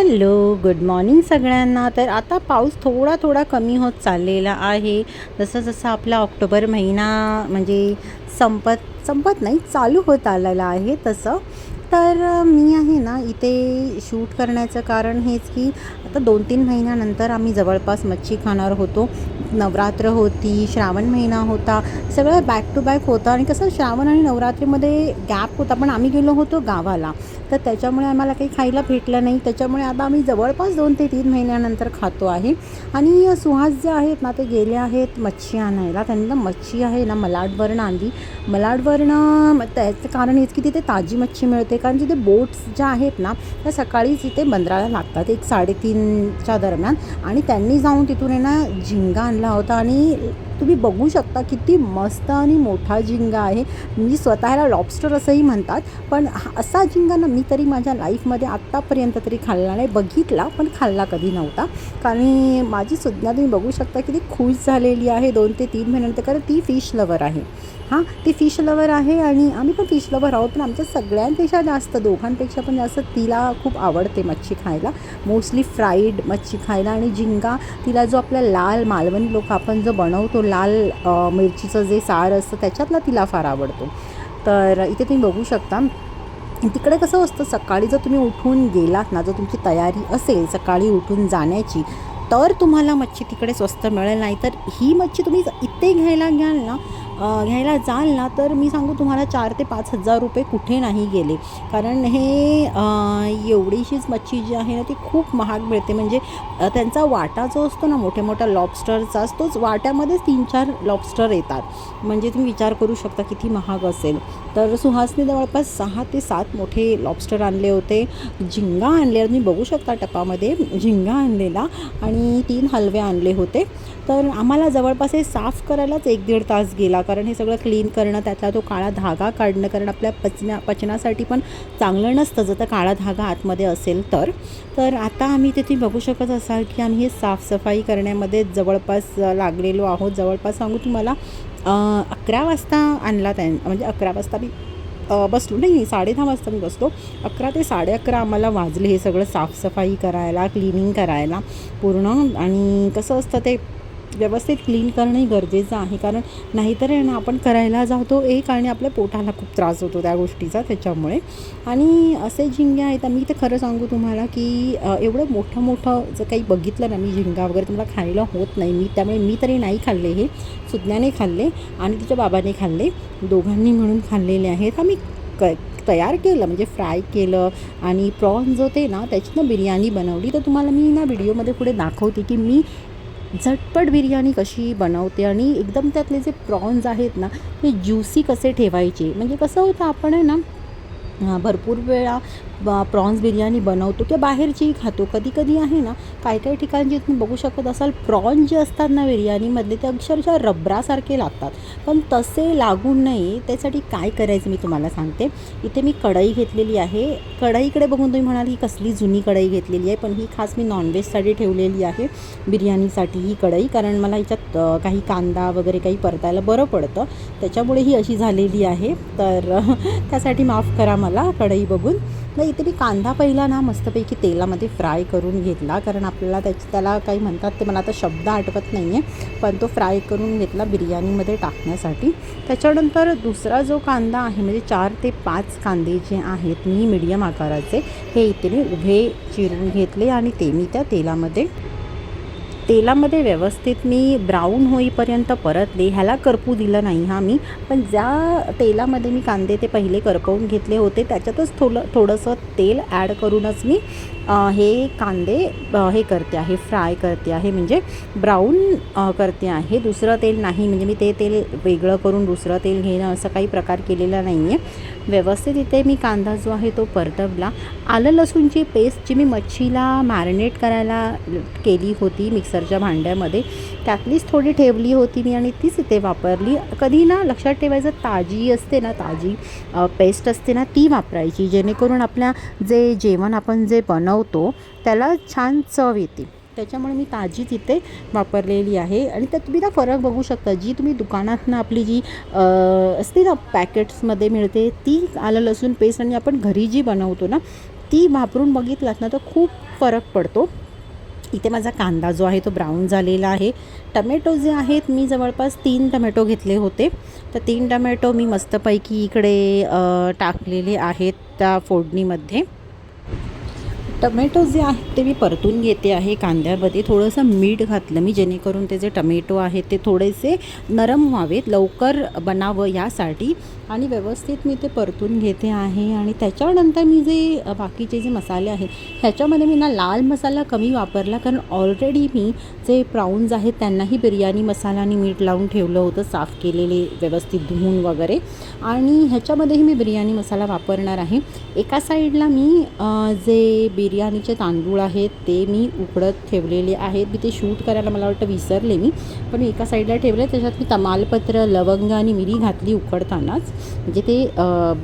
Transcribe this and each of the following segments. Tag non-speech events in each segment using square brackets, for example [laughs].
Hello good morning सगळ्यांना. तर आता पाऊस थोडा थोडा कमी होत चाललेला आहे. जसं जसं आपला ऑक्टोबर महिना म्हणजे संपत संपत नाही चालू होत आलेला आहे तसं. तर मी आहे ना इथे शूट करण्याचं कारण हेच की आता दोन तीन महिन्यानंतर आम्ही जवळपास मच्छी खाणार होतो. नवरात्र होती श्रावण महिना होता सगळं बॅक टू बॅक होतं. आणि कसं श्रावण आणि नवरात्रीमध्ये गॅप होता पण आम्ही गेलो होतो गावाला. तर त्याच्यामुळे आम्हाला काही खायला भेटलं नाही. त्याच्यामुळे आता आम्ही जवळपास दोन ते तीन महिन्यानंतर खातो आहे. आणि सुहास जे आहेत ना ते गेले आहेत मच्छी आणायला. त्यांनी ना मच्छी आहे ना मलाडवर्ण आणली. मलाडवर्ण त्याचं कारण हेच की तिथे ताजी मच्छी मिळते. कारण तिथे बोट्स ज्या आहेत ना त्या सकाळीच इथे बंदराला लागतात. एक साडेतीन च्या दरम्यान. आणि त्यांनी जाऊन तिथून आहे ना झिंगा आणला होता आणि तुम्ही बघू शकता किती मस्त आणि मोठा झिंगा आहे. मी स्वतःला लॉबस्टर असंही म्हणतात पण हा- असा झिंगा ना मी तरी माझ्या लाईफमध्ये आत्तापर्यंत तरी खाल्ला नाही. बघितला पण खाल्ला कधी नव्हता. कारण माझी सुज्ञा तुम्ही बघू शकता की ती खुश झालेली आहे. दोन ते तीन महिन्यानंतर कारण ती फिश लवर आहे. हां ती फिश लवर आहे आणि आम्ही पण फिश लवर आहोत पण आमच्या सगळ्यांपेक्षा जास्त दोघांपेक्षा पण जास्त तिला खूप आवडते मच्छी खायला. मोस्टली फ्राईड मच्छी खायला आणि झिंगा तिला जो आपला लाल मालवणी लोक आपण जो बनवतो लाल मिरचीचं जे सार असतं त्याच्यातला तिला फार आवडतो. तर इथे तुम्ही बघू शकता. तिकडे कसं असतं सकाळी जर तुम्ही उठून गेलात ना जर तुमची तयारी असेल सकाळी उठून जाण्याची तर तुम्हाला मच्छी तिकडे स्वस्त मिळेल. नाही तर ही मच्छी तुम्ही इथे घ्यायला घ्याल ना घ्यायला जाल ना तर मी सांगू तुम्हाला चार ते पाच हजार रुपये कुठे नाही गेले. कारण हे एवढीशीच मच्छी जी आहे ना ती खूप महाग मिळते. म्हणजे त्यांचा वाटा जो असतो ना मोठ्या मोठ्या लॉबस्टरचा तोच वाट्यामध्येच तीन चार लॉबस्टर येतात. म्हणजे तुम्ही विचार करू शकता किती महाग असेल. तर सुहासने जवळपास सहा ते सात मोठे लॉबस्टर आणले होते. झिंगा आणले तुम्ही बघू शकता टपामध्ये झिंगा आणलेला आणि तीन हलवे आणले होते. तर आम्हाला जवळपास हे साफ करायलाच एक दीड तास गेला कारण हे सगळं क्लीन करणं त्यातला तो काळा धागा काढणं कारण आपल्या पचण्या पचनासाठी पण चांगलं नसतं जर तर काळा धागा आतमध्ये असेल तर. तर आता आम्ही तिथे बघू शकत असाल की आम्ही हे साफसफाई करण्यामध्ये जवळपास लागलेलो आहोत. जवळपास सांगू तुम्हाला अकरा वाजता आणला त्यां म्हणजे अकरा वाजता मी बसलो नाही नाही साडे दहा वाजता मी बसलो. अकरा ते साडे अकरा आम्हाला वाजले हे सगळं साफसफाई करायला क्लिनिंग करायला पूर्ण. आणि कसं असतं ते व्यवस्थित क्लीन करणंही गरजेचं आहे. कारण नाहीतर आहे ना आपण करायला जातो एक आणि आपल्या पोटाला खूप त्रास होतो त्या गोष्टीचा त्याच्यामुळे. आणि असे झिंगे आहेत मी तर खरं सांगू तुम्हाला की एवढं मोठं मोठं जर काही बघितलं ना मी झिंगा वगैरे तुम्हाला खायला होत नाही. मी त्यामुळे मी तरी नाही खाल्ले हे. सुज्ञाने खाल्ले आणि तिच्या बाबाने खाल्ले. दोघांनी मिळून खाल्लेले आहेत. आम्ही क तयार केलं म्हणजे फ्राय केलं आणि प्रॉन्स जो ते ना त्याची ना बिर्याणी बनवली. तर तुम्हाला मी ना व्हिडिओमध्ये पुढे दाखवते की मी झटपट बिर्याणी कशी बनवते आणि एकदम त्यातले जे प्रॉन्स आहेत ना ते ज्युसी कसे ठेवायचे? म्हणजे कसं होतं आपण आहे ना भरपूर वेळा ब- प्रॉन्स बिर्याणी बनवतो किंवा बाहेरचीही खातो. कधी कधी आहे ना काही काही ठिकाणी तुम्ही बघू शकत असाल प्रॉन्स जे असतात ना बिर्याणीमधले ते अक्षरशः रबरासारखे लागतात. पण तसे लागू नये त्यासाठी काय करायचं मी तुम्हाला सांगते. इथे मी कढई घेतलेली आहे. कढईकडे बघून तुम्ही म्हणाल ही कसली जुनी कढई घेतलेली आहे. पण ही खास मी नॉनव्हेजसाठी ठेवलेली आहे. बिर्याणीसाठी ही कढई कारण मला ह्याच्यात काही कांदा वगैरे काही परतायला बरं पडतं. त्याच्यामुळे ही अशी झालेली आहे. तर [laughs] त्यासाठी माफ करा मला कढई बघून. नाही इथे मी कांदा पहिला ना मस्तपैकी तेलामध्ये फ्राय करून घेतला कारण आपल्याला त्याची त्याला काही म्हणतात ते मला आता शब्द आठवत नाही आहे पण तो फ्राय करून घेतला बिर्याणीमध्ये टाकण्यासाठी. त्याच्यानंतर दुसरा जो कांदा आहे म्हणजे चार ते पाच कांदे जे आहेत मी मीडियम आकाराचे हे इथे मी उभे चिरून घेतले आणि ते मी त्या तेलामध्ये तेलामध्ये व्यवस्थित मी ब्राऊन होईपर्यंत परतले ह्याला करपू दिलं नाही हा मी. पण ज्या तेलामध्ये मी कांदे ते पहिले करपवून घेतले होते त्याच्यातच थोडं थोडंसं तेल ॲड करूनच मी हे कांदे हे करते आहे फ्राय करते आहे. म्हणजे ब्राऊन करते आहे. दुसरं तेल नाही. म्हणजे मी ते तेल वेगळं करून दुसरं तेल घेणं असं काही प्रकार केलेला नाही आहे व्यवस्थित इथे मी कांदा जो आहे तो परतवला. आलं लसूणची पेस्ट जी मी मच्छीला मॅरिनेट करायला केली होती मिक्सर मिक्सरच्या भांड्यामध्ये. त्यातलीच थोडी ठेवली होती मी आणि तीच इथे वापरली. कधी ना लक्षात ठेवायचं ताजी असते ना ताजी पेस्ट असते ना ती वापरायची जेणेकरून आपल्या जे जेवण आपण जे बनवतो त्याला छान चव येते. त्याच्यामुळे मी ताजी तिथे वापरलेली आहे. आणि त्यात तुम्ही ना फरक बघू शकता जी तुम्ही दुकानातनं आपली जी असते ना पॅकेट्समध्ये मिळते ती आलं लसूण पेस्ट आणि आपण घरी जी बनवतो ना ती वापरून बघितलात ना तर खूप फरक पडतो. इथे माझा कांदा जो आहे तो ब्राऊन झालेला आहे. टमॅटो जे आहेत मी जवळपास तीन टमॅटो घेतले होते. तर तीन टमॅटो मी मस्तपैकी इकडे टाकलेले आहेत त्या फोडणीमध्ये. टमॅटो जे आहेत ते मी परतून घेते आहे कांद्यामध्ये. थोडंसं मीठ घातलं मी जेणेकरून ते जे टमॅटो आहेत ते थोडेसे नरम व्हावेत लवकर बनावं यासाठी. आणि व्यवस्थित मी ते परतून घेते आहे. आणि त्याच्यानंतर मी जे बाकीचे जे मसाले आहेत ह्याच्यामध्ये मी ना लाल मसाला कमी वापरला कारण ऑलरेडी मी जे प्राऊन्स आहेत त्यांनाही बिर्याणी मसाला आणि मीठ लावून ठेवलं होतं साफ केलेले व्यवस्थित धुवून वगैरे. आणि ह्याच्यामध्येही मी बिर्याणी मसाला वापरणार आहे. एका साईडला मी जे जे बिर्याणीचे तांदूळ आहेत ते मी उकडत ठेवलेले आहेत. मी ते शूट करायला मला वाटतं विसरले मी. पण मी एका साईडला ठेवले त्याच्यात मी तमालपत्र लवंग आणि मिरी घातली उकडतानाच. म्हणजे ते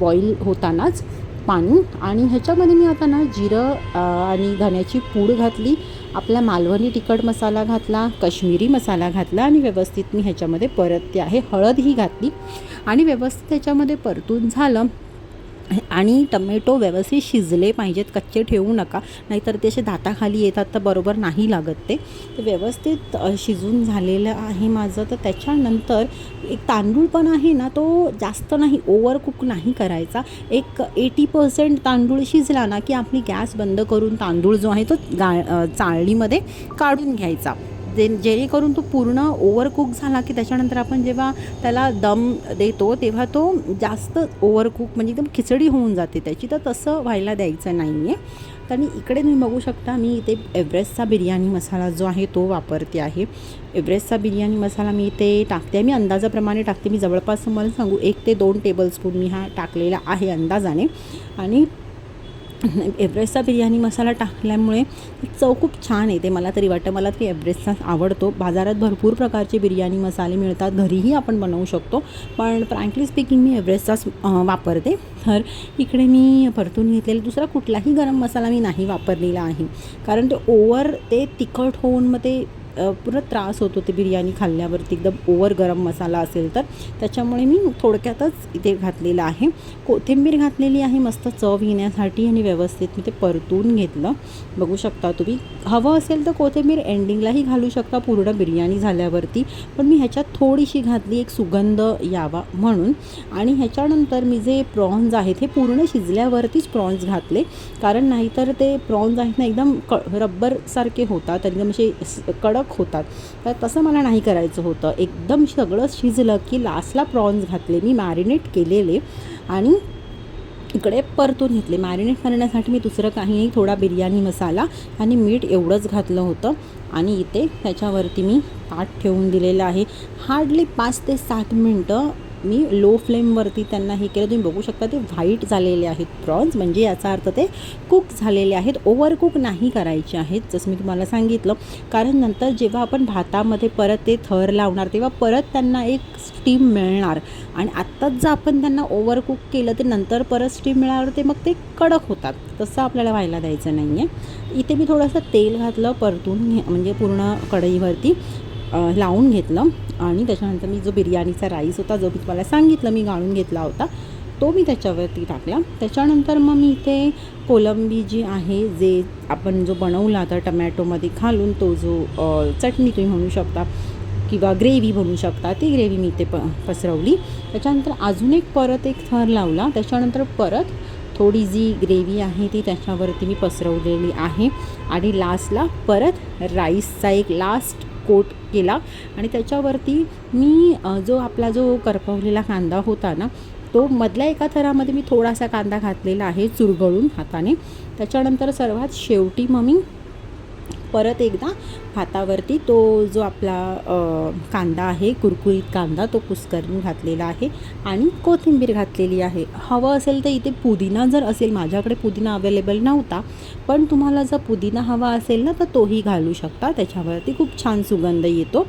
बॉईल होतानाच पाणी. आणि ह्याच्यामध्ये मी आता ना जिरं आणि धण्याची पूड घातली. आपला मालवणी तिखट मसाला घातला कश्मीरी मसाला घातला आणि व्यवस्थित मी ह्याच्यामध्ये परतते आहे. हळदही घातली. आणि व्यवस्थित ह्याच्यामध्ये परतून झालं आणि टमॅटो व्यवस्थित शिजले पाहिजेत कच्चे ठेवू नका. नाहीतर ते असे दाताखाली येतात तर बरोबर नाही लागत ते. तर व्यवस्थित शिजून झालेलं आहे माझं. तर त्याच्यानंतर एक तांदूळ पण आहे ना तो जास्त नाही ओव्हर कुक नाही करायचा. एक एटी पर्सेंट तांदूळ शिजला ना की आपली गॅस बंद करून तांदूळ जो आहे तो गा चाळणीमध्ये काढून घ्यायचा. जे जेणेकरून तो पूर्ण ओव्हरकुक झाला की त्याच्यानंतर आपण जेव्हा त्याला दम देतो तेव्हा तो जास्त ओव्हरकुक म्हणजे एकदम खिचडी होऊन जाते. त्याची तर तसं व्हायला द्यायचं नाही आहे तर इकडे तुम्ही बघू शकता मी इथे एव्हरेस्टचा बिर्याणी मसाला जो आहे तो वापरते आहे. एव्हरेस्टचा बिर्याणी मसाला मी इथे टाकते. मी अंदाजाप्रमाणे टाकते. मी जवळपास मला सांगू एक ते दोन टेबलस्पून मी हा टाकलेला आहे अंदाजाने. आणि [clears throat] एव्हरेस्टचा बिर्याणी मसाला टाकल्यामुळे चव खूप छान येते. मला तरी वाटतं मला तरी एव्हरेस्टचाच आवडतो. बाजारात भरपूर प्रकारचे बिर्याणी मसाले मिळतात. घरीही आपण बनवू शकतो. पण फ्रँकली स्पीकिंग मी एव्हरेस्टचाच वापरते. तर इकडे मी परतून घेतलेला दुसरा कुठलाही गरम मसाला मी नाही वापरलेला आहे. कारण ते ओव्हर ते तिखट होऊन मग ते पूर्ण त्रास होतो ते बिर्याणी खाल्ल्यावरती एकदम ओवर गरम मसाला असेल तर. त्याच्यामुळे मी थोडक्यातच इथे घातलेलं आहे. कोथिंबीर घातलेली आहे मस्त चव येण्यासाठी आणि व्यवस्थित मी ते परतून घेतलं. बघू शकता तुम्ही. हवं असेल तर कोथिंबीर एंडिंगलाही घालू शकता पूर्ण बिर्याणी झाल्यावरती. पण मी ह्याच्यात थोडीशी घातली एक सुगंध यावा म्हणून. आणि ह्याच्यानंतर मी जे प्रॉन्ज आहेत हे पूर्ण शिजल्यावरतीच प्रॉन्ज घातले. कारण नाहीतर ते प्रॉन्ज आहेत ना एकदम क रब्बरसारखे होतात. एकदम असे स- कडक होतात. तर तसं मला नाही करायचं होतं. एकदम सगळं शिजलं की लास्टला प्रॉन्स घातले. मी मॅरिनेट केलेले आणि इकडे परतून घेतले. मॅरिनेट करण्यासाठी मी दुसरं काही नाही थोडा बिर्याणी मसाला आणि मीठ एवढंच घातलं होतं. आणि इथे त्याच्यावरती मी ताट ठेवून दिलेलं आहे. हार्डली पाच ते सात मिनटं मी लो फ्लेमवरती त्यांना हे केलं. तुम्ही बघू शकता ते व्हाईट झालेले आहेत प्रॉन्स म्हणजे याचा अर्थ ते कुक झालेले आहेत. ओव्हर कुक नाही करायचे आहेत जसं मी तुम्हाला सांगितलं. कारण नंतर जेव्हा आपण भातामध्ये परत ते थर लावणार तेव्हा परत त्यांना एक स्टीम मिळणार. आणि आत्ताच जर आपण त्यांना ओव्हर कुक केलं तर नंतर परत स्टीम मिळाल्यावर ते मग ते कडक होतात. तसं आपल्याला व्हायला द्यायचं नाही आहे इथे मी थोडंसं तेल घातलं परतून म्हणजे पूर्ण कढईवरती. लावून घेतलं. आणि त्याच्यानंतर मी जो बिर्याणीचा राईस होता जो मी तुम्हाला सांगितलं मी गाळून घेतला होता तो मी त्याच्यावरती टाकला. त्याच्यानंतर मग मी इथे कोलंबी जी आहे जे आपण जो बनवला होता टमॅटोमध्ये घालून तो जो चटणी तुम्ही म्हणू शकता किंवा ग्रेव्ही बनवू शकता ती ग्रेव्ही मी इथे प पसरवली. त्याच्यानंतर अजून एक परत एक थर लावला. त्याच्यानंतर परत थोडी जी ग्रेव्ही आहे ती त्याच्यावरती मी पसरवलेली आहे. आणि लास्टला परत राईसचा एक लास्ट कोट केला. आणि त्याच्यावरती मी जो आपला जो करपवलेला कांदा होता ना तो मधल्या एका थरामध्ये मी थोडासा कांदा घातलेला आहे चुरगळून हाताने. त्याच्यानंतर सर्वात शेवटी मग मी परत एकदा भातावरती तो जो आपला कांदा आहे कुरकुरीत कांदा तो कुस्करून घातलेला आहे आणि कोथिंबीर घातलेली आहे. हवं असेल तर इथे पुदिना जर असेल माझ्याकडे पुदिना अवेलेबल नव्हता पण तुम्हाला जर पुदिना हवा असेल ना तर तोही घालू शकता. त्याच्यावरती खूप छान सुगंध येतो.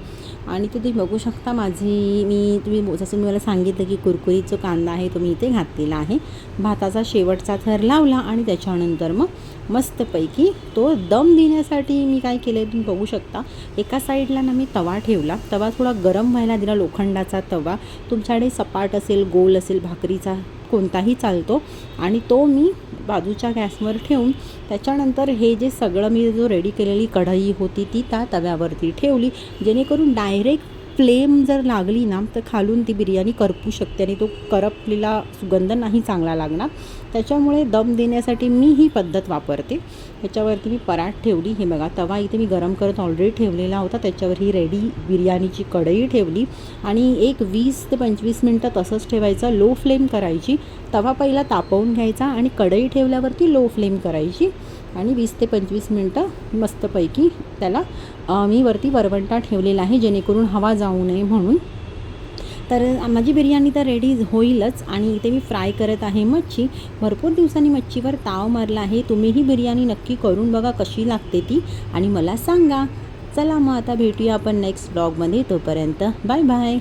आणि तुम्ही बघू शकता माझी मी तुम्ही जसं मी मला सांगितलं की कुरकुरीत जो कांदा आहे तो मी इथे घातलेला आहे. भाताचा शेवटचा थर लावला आणि त्याच्यानंतर मग मस्तपैकी तो दम देण्यासाठी मी काय केलं तुम्ही बघू शकता. एका साईडला ना मी तवा ठेवला. तवा थोडा गरम व्हायला दिला लोखंडाचा तवा. तुमच्याकडे सपाट असेल गोल असेल भाकरीचा कोणताही चालतो. आणि तो मी बाजूच्या गॅसवर ठेवून त्याच्यानंतर हे जे सगळं मी जो रेडी केलेली कढई होती ती त्या तव्यावरती ठेवली. जेणेकरून डायरेक्ट फ्लेम जर लागली ना तर खालून ती बिर्याणी करपू शकते आणि तो करपलेला सुगंध नाही चांगला लागणार. त्याच्यामुळे दम देण्यासाठी मी ही पद्धत वापरते. ह्याच्यावरती मी पराठ ठेवली. हे बघा तवा इथे मी गरम करत ऑलरेडी ठेवलेला होता. त्याच्यावर ही रेडी बिर्याणीची कढई ठेवली आणि एक वीस ते पंचवीस मिनटं तसंच ठेवायचं. लो फ्लेम करायची. तवा पहिला तापवून घ्यायचा आणि कढई ठेवल्यावरती लो फ्लेम करायची. आणि वीस ते पंचवीस मिनटं मस्तपैकी त्याला मी वरती वरवंटा ठेवलेला आहे जेणेकरून हवा जाऊ नये म्हणून. तर माझी बिर्याणी तर रेडी होईलच आणि इथे मी फ्राय करत आहे मच्छी. भरपूर दिवसांनी मच्छीवर ताव मारला आहे. तुम्हीही बिर्याणी नक्की करून बघा कशी लागते ती आणि मला सांगा. चला मग आता भेटूया आपण नेक्स्ट ब्लॉगमध्ये तोपर्यंत बाय बाय